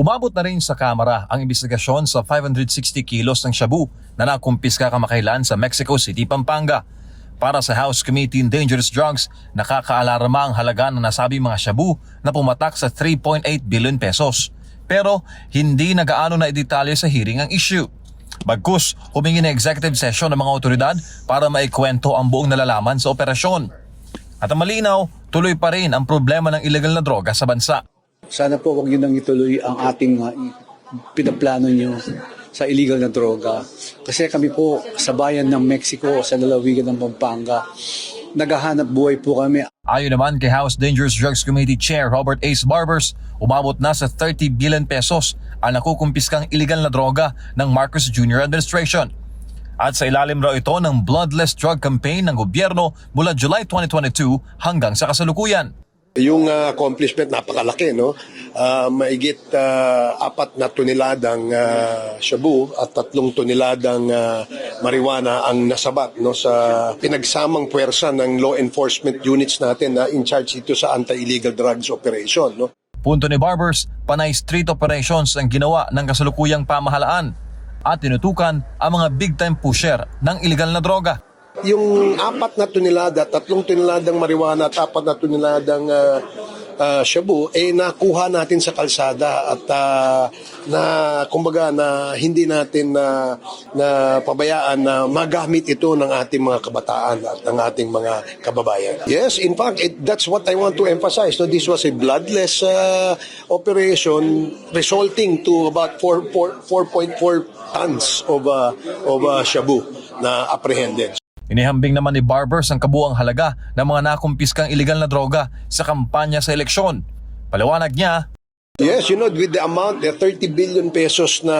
Umabot na rin sa kamera ang investigasyon sa 560 kilos ng shabu na nakumpiska kamakailan sa Mexico City, Pampanga. Para sa House Committee on Dangerous Drugs, nakakaalarma ang halaga ng nasabing mga shabu na pumatak sa 3.8 billion pesos. Pero hindi nagaano na idetalye sa hearing ang issue. Bagkus, humingi ng executive session ng mga otoridad para maikwento ang buong nalalaman sa operasyon. At ang malinaw, tuloy pa rin ang problema ng illegal na droga sa bansa. Sana po wag yun nang ituloy ang ating uh, pinaplano nyo sa illegal na droga. Kasi kami po sa bayan ng Mexico, sa lalawigan ng Pampanga, naghahanap buhay po kami. Ayon naman kay House Dangerous Drugs Committee Chair Robert Ace Barbers, umabot na sa 30 billion pesos ang nakukumpiskang illegal na droga ng Marcos Jr. administration. At sa ilalim raw ito ng bloodless drug campaign ng gobyerno mula July 2022 hanggang sa kasalukuyan. Yung uh, accomplishment napakalaki no. Ah, maigit ah, apat na toneladang uh, shabu at tatlong toneladang ah, marijuana ang nasabat no sa pinagsamang puwersa ng law enforcement units natin na in charge ito sa anti-illegal drugs operation no. Punto ni Barbers, panay street operations ang ginawa ng kasalukuyang pamahalaan at tinutukan ang mga big-time pusher ng illegal na droga. Yung apat na tonelada, tatlong toneladang marijuana at apat na toneladang ah, ah, shabu, eh nakuha natin sa kalsada at ah, na kumbaga na hindi natin na, na pabayaan na magamit ito ng ating mga kabataan at ng ating mga kababayan. Yes, in fact, it, that's what I want to emphasize. No, this was a bloodless ah, operation resulting to about 4, 4, 4.4 tons of, ah, of ah, shabu na apprehended. Inihambing naman ni Barbers ang kabuang halaga ng mga nakumpiskang illegal na droga sa kampanya sa eleksyon. Paliwanag niya, Yes, you know, with the amount, the 30 billion pesos na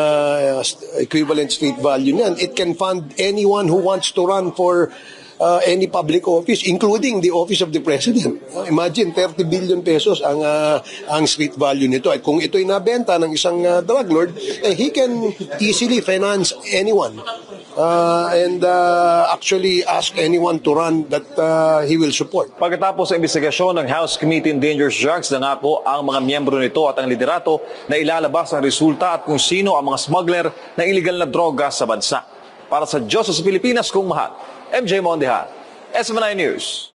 uh, equivalent street value niyan, it can fund anyone who wants to run for uh, any public office, including the office of the president. Uh, Imagine, 30 billion pesos ang uh, ang street value nito. At kung ito'y nabenta ng isang uh, drug lord, eh, he can easily finance anyone. Uh, and uh, actually ask anyone to run that uh, he will support. Pagkatapos ng investigasyon ng House Committee on Dangerous Drugs, nangako ang mga miyembro nito at ang liderato na ilalabas ang resulta at kung sino ang mga smuggler ng illegal na droga sa bansa. Para sa Diyos sa Pilipinas kung mahal, MJ Mondeha, SM9 News.